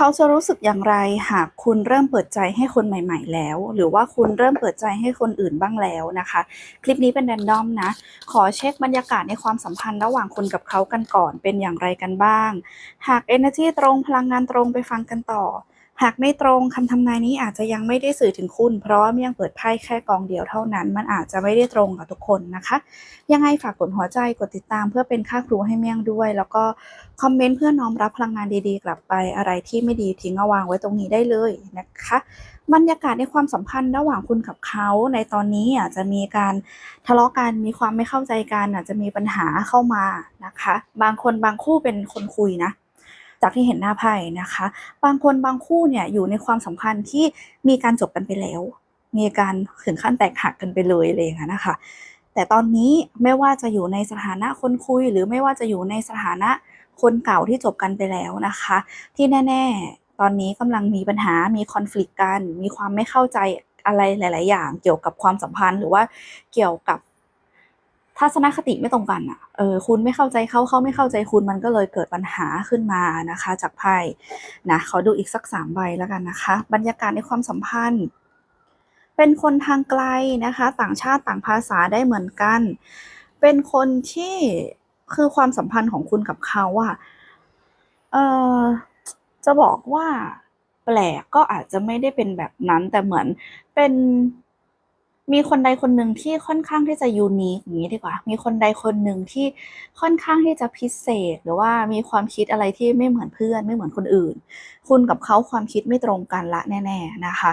เขาจะรู้สึกอย่างไรหากคุณเริ่มเปิดใจให้คนใหม่ ๆ แล้ว หรือว่าคุณเริ่มเปิดใจให้คนอื่นบ้างแล้วนะคะ คลิปนี้เป็นแรนดอมนะ ขอเช็คบรรยากาศในความสัมพันธ์ระหว่างคุณกับเขากันก่อนเป็นอย่างไรกันบ้าง หาก Energy ตรงพลังงานตรงไปฟังกันต่อ หากไม่ตรงคำทำนายนี้อาจจะยังไม่ได้สื่อถึงคุณ เพราะว่ามี่ยงเปิดไพ่แค่กองเดียวเท่านั้น มันอาจจะไม่ได้ตรงกับทุกคนนะคะ ยังไงฝากกดหัวใจกดติดตามเพื่อเป็นค่าครูให้เมี่ยงด้วย แล้วก็คอมเมนต์เพื่อน้อมรับพลังงานดีๆ กลับไปอะไรที่ไม่ดีทิ้งเอาวางไว้ตรงนี้ได้เลยนะคะบรรยากาศในความสัมพันธ์ระหว่างคุณกับเขาในตอนนี้อาจจะมีการทะเลาะกันมีความไม่เข้าใจกันอาจจะมีปัญหาเข้ามานะคะ บางคนบางคู่เป็นคนคุยนะ จากที่เห็นหน้าไพ่นะคะ บางคนบางคู่เนี่ยอยู่ในความสัมพันธ์ที่มีการจบกันไปแล้ว มีการถึงขั้นแตกหักกันไปเลยอะไรอย่างเงี้ยนะคะ แต่ตอนนี้ไม่ว่าจะอยู่ในสถานะคนคุย หรือไม่ว่าจะอยู่ในสถานะคนเก่าที่จบกันไปแล้วนะคะ ที่แน่ ๆ ตอนนี้กำลังมีปัญหามีคอน FLICT กัน มีความไม่เข้าใจอะไรหลาย ๆ อย่าง เกี่ยวกับความสัมพันธ์หรือว่าเกี่ยวกับ ทัศนคติไม่ตรงกันอะ เออ คุณไม่เข้าใจเขาเขาไม่เข้าใจคุณมันก็เลยเกิดปัญหาขึ้นมานะคะ จากไพ่นะขอดูอีกสักสามใบแล้วกันนะคะ บรรยากาศในความสัมพันธ์ เป็นคนทางไกลนะคะ ต่างชาติต่างภาษาได้เหมือนกัน เป็นคนที่คือความสัมพันธ์ของคุณกับเขาอะเออจะบอกว่าแปลกก็อาจจะไม่ได้เป็นแบบนั้นแต่เหมือนเป็น มีคนใดคนหนึ่งที่ค่อนข้างที่จะยูนิคอย่างนี้ดีกว่า มีคนใดคนหนึ่งที่ค่อนข้างที่จะพิเศษ หรือว่ามีความคิดอะไรที่ไม่เหมือนเพื่อน ไม่เหมือนคนอื่น คุณกับเขาความคิดไม่ตรงกันละแน่ ๆนะคะ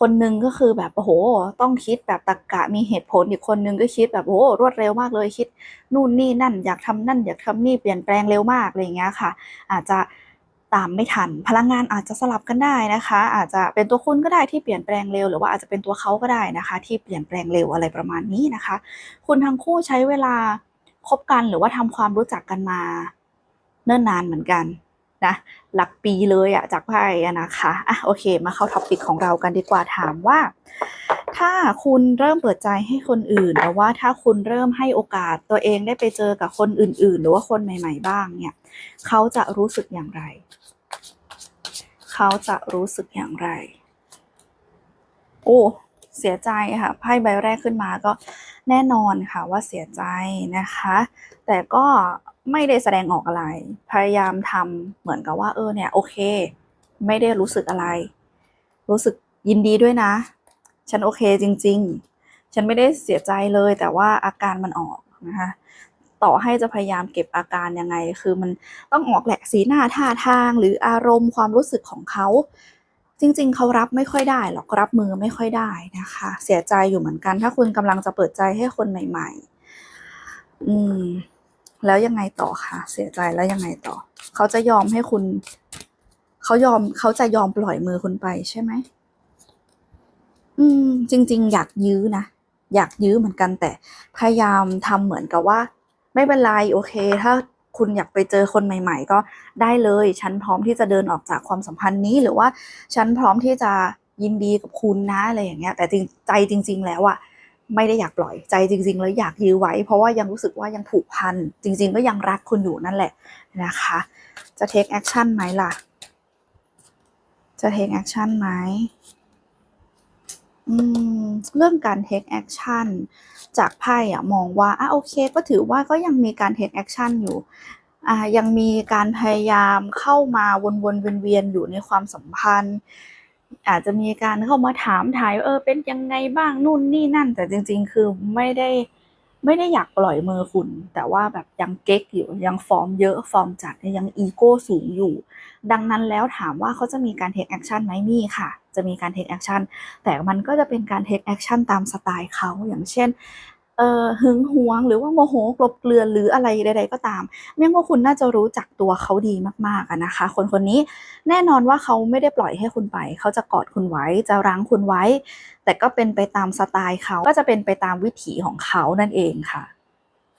คนหนึ่งก็คือแบบโอ้โห ต้องคิดแบบตรรกะมีเหตุผลอีกคนหนึ่งก็คิดแบบโอ้โหรวดเร็วมากเลยคิดนู่นนี่นั่น อยากทำนั่น อยากทำนี่เปลี่ยนแปลงเร็วมากอะไรอย่างเงี้ยค่ะ อาจจะ ตามไม่ทัน พลังงานอาจจะสลับกันได้นะคะ อาจจะเป็นตัวคุณก็ได้ที่เปลี่ยนแปลงเร็ว หรือว่าอาจจะเป็นตัวเขาก็ได้นะคะ ที่เปลี่ยนแปลงเร็วอะไรประมาณนี้นะคะ คุณทั้งคู่ใช้เวลาคบกันหรือว่าทำความรู้จักกันมา เนิ่นนานเหมือนกันนะหลักปีเลยอะจากไพ่อะนะคะอะโอเค มาเข้าท็อปิกของเรากันดีกว่าถามว่า ถ้าคุณเริ่มเปิดใจให้คนอื่นหรือว่าถ้าคุณเริ่มให้โอกาสตัวเองได้ไปเจอกับคนอื่น ๆ หรือว่าคนใหม่ ๆ บ้างเนี่ย เขาจะรู้สึกอย่างไร เขาจะรู้สึกอย่างไร โอ้เสียใจค่ะไพ่ใบแรกขึ้นมาก็แน่นอนค่ะว่าเสียใจนะคะ แต่ก็ไม่ได้แสดงออกอะไร พยายามทำเหมือนกับว่า เออเนี่ยโอเค ไม่ได้รู้สึกอะไร รู้สึกยินดีด้วยนะ ฉันโอเคจริง ๆ ฉันไม่ได้เสียใจเลยแต่ว่าอาการมันออกนะคะ ต่อให้จะพยายามเก็บอาการยังไง คือมันต้องออกแหละสีหน้าท่าทาง หรืออารมณ์ความรู้สึกของเขา จริง ๆ เขารับไม่ค่อยได้หรอกรับมือไม่ค่อยได้นะคะ เสียใจอยู่เหมือนกัน ถ้าคุณกำลังจะเปิดใจให้คนใหม่ ๆ อืม แล้วยังไงต่อคะเสียใจแล้วยังไงต่อ เขาจะยอมให้คุณ เขายอมเขาจะยอมปล่อยมือคุณไปใช่ไหมอืม จริง ๆ อยากยื้อนะอยากยื้อเหมือนกันแต่พยายามทำเหมือนกับว่า ไม่เป็นไรโอเค ถ้าคุณอยากไปเจอคนใหม่ ๆ ก็ได้เลย ฉันพร้อมที่จะเดินออกจากความสัมพันธ์นี้หรือว่าฉันพร้อมที่จะยินดีกับคุณนะอะไรอย่างเงี้ย แต่จริงใจจริง ๆ แล้วอะไม่ได้อยากปล่อยใจจริง ๆ แล้วอยากยื้อไว้ เพราะว่ายังรู้สึกว่ายังผูกพัน จริง ๆ ก็ยังรักคุณอยู่นั่นแหละนะคะ จะ take action ไหมล่ะ จะ take action ไหม เรื่องการ take action จากไพ่อะมองว่าอะโอเค ก็ถือว่าก็ยังมีการ take action อยู่อ่ายังมีการพยายามเข้ามาวนๆเวียนๆอยู่ในความสัมพันธ์ อาจจะมีการเข้ามาถามถ่ายว่าเออเป็นยังไงบ้างนู่นนี่นั่น แต่จริง ๆ คือไม่ได้ไม่ได้อยากปล่อยมือคุณ แต่ว่าแบบยังเก๊กอยู่ยังฟอร์มเยอะฟอร์มจัดยังอีโก้สูงอยู่ ดังนั้นแล้วถามว่าเขาจะมีการ take action ไหมมีค่ะ จะมีการ take action แต่มันก็จะเป็นการ take action ตามสไตล์เขาอย่างเช่นเอ่อหึงหวงหรือว่าโมโหกลบเกลือนหรืออะไรใดๆก็ตามเมี่ยงว่าคุณน่าจะรู้จักตัวเขาดีมากๆนะคะ คนคนนี้แน่นอนว่าเขาไม่ได้ปล่อยให้คุณไป เขาจะกอดคุณไว้จะรั้งคุณไว้ แต่ก็เป็นไปตามสไตล์เขาก็จะเป็นไปตามวิถีของเขานั่นเองค่ะ